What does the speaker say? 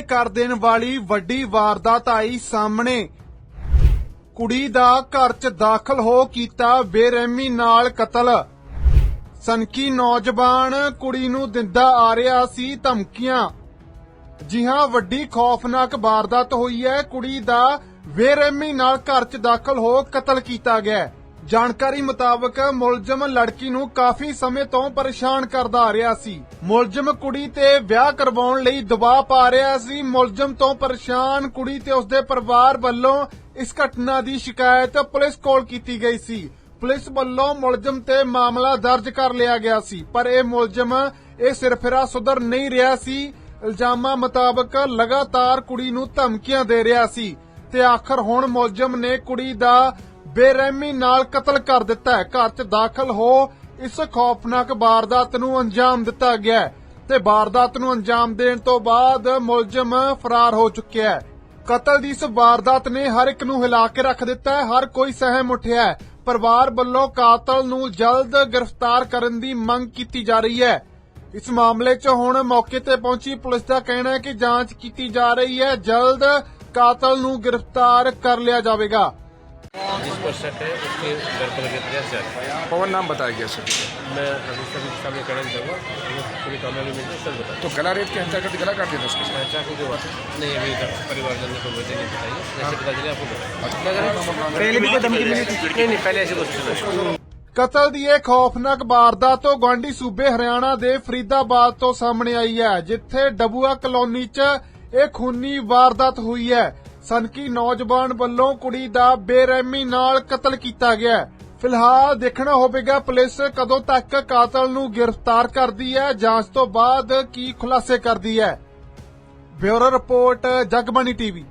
ਕਰ ਦੇਣ ਵਾਲੀ ਵੱਡੀ ਵਾਰਦਾਤ ਆਈ ਸਾਹਮਣੇ। ਕੁੜੀ ਦਾ ਘਰ 'ਚ ਦਾਖਲ ਹੋ ਕੀਤਾ ਬੇਰਹਿਮੀ ਨਾਲ ਕਤਲ। ਸਨਕੀ ਨੌਜਵਾਨ ਕੁੜੀ ਨੂੰ ਦਿੰਦਾ ਆ ਰਿਹਾ ਸੀ ਧਮਕੀਆਂ। ਜੀ ਹਾਂ ਵੱਡੀ ਖੌਫਨਾਕ ਵਾਰਦਾਤ ਹੋਈ ਹੈ, ਕੁੜੀ ਦਾ ਬੇਰਹਿਮੀ ਨਾਲ ਘਰ 'ਚ ਦਾਖਲ ਹੋ ਕਤਲ ਕੀਤਾ ਗਿਆ। ਜਾਣਕਾਰੀ ਮੁਤਾਬਕ ਮੁਲਜ਼ਮ ਲੜਕੀ ਨੂੰ ਕਾਫੀ ਸਮੇਂ ਤੋਂ ਪਰੇਸ਼ਾਨ ਕਰਦਾ ਆ ਰਿਹਾ ਸੀ। ਮੁਲਜ਼ਮ ਕੁੜੀ ਤੇ ਵਿਆਹ ਕਰਵਾਉਣ ਲਈ ਦਬਾਅ ਪਾ ਰਿਹਾ ਸੀ। ਮੁਲਜ਼ਮ ਤੋਂ ਪਰੇਸ਼ਾਨ ਕੁੜੀ ਤੇ ਉਸਦੇ ਪਰਿਵਾਰ ਵੱਲੋਂ ਇਸ ਘਟਨਾ ਦੀ ਸ਼ਿਕਾਇਤ ਪੁਲਿਸ ਕੋਲ ਕੀਤੀ ਗਈ ਸੀ। ਪੁਲਿਸ ਵੱਲੋਂ ਮੁਲਜ਼ਮ ਤੇ ਮਾਮਲਾ ਦਰਜ ਕਰ ਲਿਆ ਗਿਆ ਸੀ, ਪਰ ਇਹ ਮੁਲਜ਼ਮ ਇਹ ਸਿਰਫਿਰਾ ਸੁਧਰ ਨਹੀਂ ਰਿਹਾ ਸੀ। ਇਲਜ਼ਾਮਾਂ ਮੁਤਾਬਕ ਲਗਾਤਾਰ ਕੁੜੀ ਨੂੰ ਧਮਕੀਆਂ ਦੇ ਰਿਹਾ ਸੀ ਤੇ ਆਖਰ ਹੁਣ ਮੁਲਜ਼ਮ ਨੇ ਕੁੜੀ ਦਾ ਬੇਰਹਿਮੀ ਨਾਲ ਕਤਲ ਕਰ ਦਿੱਤਾ ਹੈ। ਘਰ 'ਚ ਦਾਖਲ ਹੋ ਇਸ ਖੌਫਨਾਕ ਵਾਰਦਾਤ ਨੂੰ ਅੰਜਾਮ ਦਿੱਤਾ ਗਿਆ ਤੇ ਵਾਰਦਾਤ ਨੂੰ ਅੰਜਾਮ ਦੇਣ ਤੋਂ ਬਾਅਦ ਮੁਲਜ਼ਮ ਫਰਾਰ ਹੋ ਚੁੱਕਿਆ ਹੈ। ਕਤਲ ਦੀ ਇਸ ਵਾਰਦਾਤ ਨੇ ਹਰ ਇੱਕ ਨੂੰ ਹਿਲਾ ਕੇ ਰੱਖ ਦਿੱਤਾ ਹੈ। ਹਰ ਕੋਈ ਸਹਿਮ ਉੱਠਿਆ ਹੈ। ਪਰਿਵਾਰ ਵੱਲੋਂ ਕਾਤਲ ਨੂੰ ਜਲਦ ਗ੍ਰਿਫਤਾਰ ਕਰਨ ਦੀ ਮੰਗ ਕੀਤੀ ਜਾ ਰਹੀ ਹੈ। ਇਸ ਮਾਮਲੇ 'ਚ ਹੁਣ ਮੌਕੇ ਤੇ ਪਹੁੰਚੀ ਪੁਲਿਸ ਦਾ ਕਹਿਣਾ ਹੈ ਕਿ ਜਾਂਚ ਕੀਤੀ ਜਾ ਰਹੀ ਹੈ। ਜਲਦ ਕਾਤਲ ਨੂੰ ਗ੍ਰਿਫਤਾਰ ਕਰ ਲਿਆ ਜਾਵੇਗਾ। जिस पर शक है उसके घर पर लगे प्रयास जारी है पवन नाम बताया गया सर मैं अभी सभी के सामने कहना चाहूँगा वो पूरी कामयाबी मिलती है सर बता तो गला रेत के हत्या करके गला काट दिया था उसके मैं चाकू के बाद नहीं अभी तक परिवारजन ने कोई वजह नहीं बताई है जैसे पता चले आपको बताया पहले भी कोई धमकी मिली नहीं नहीं पहले ऐसी कुछ नहीं ਕਤਲ ਦੀ ਇਹ ਖੌਫਨਾਕ ਵਾਰਦਾਤ ਤੋਂ ਗਵਾਂਢੀ ਸੂਬੇ ਹਰਿਆਣਾ ਦੇ ਫਰੀਦਾਬਾਦ ਤੋਂ ਸਾਹਮਣੇ ਆਈ ਹੈ ਜਿੱਥੇ ਡਬੂਆ ਕਲੋਨੀ 'ਚ ਇਹ ਖੂਨੀ ਵਾਰਦਾਤ ਹੋਈ ਹੈ ਸਨਕੀ ਨੌਜਵਾਨ ਵੱਲੋਂ ਕੁੜੀ ਦਾ ਬੇਰਹਿਮੀ ਨਾਲ ਕਤਲ ਕੀਤਾ ਗਿਆ ਫਿਲਹਾਲ ਦੇਖਣਾ ਹੋਵੇਗਾ ਪੁਲਿਸ ਕਦੋਂ ਤੱਕ ਕਾਤਲ ਨੂੰ ਗ੍ਰਿਫਤਾਰ ਕਰਦੀ ਹੈ, ਜਾਂਚ ਤੋਂ ਬਾਅਦ ਕੀ ਖੁਲਾਸੇ ਕਰਦੀ ਹੈ। Bureau report, Jagbani TV.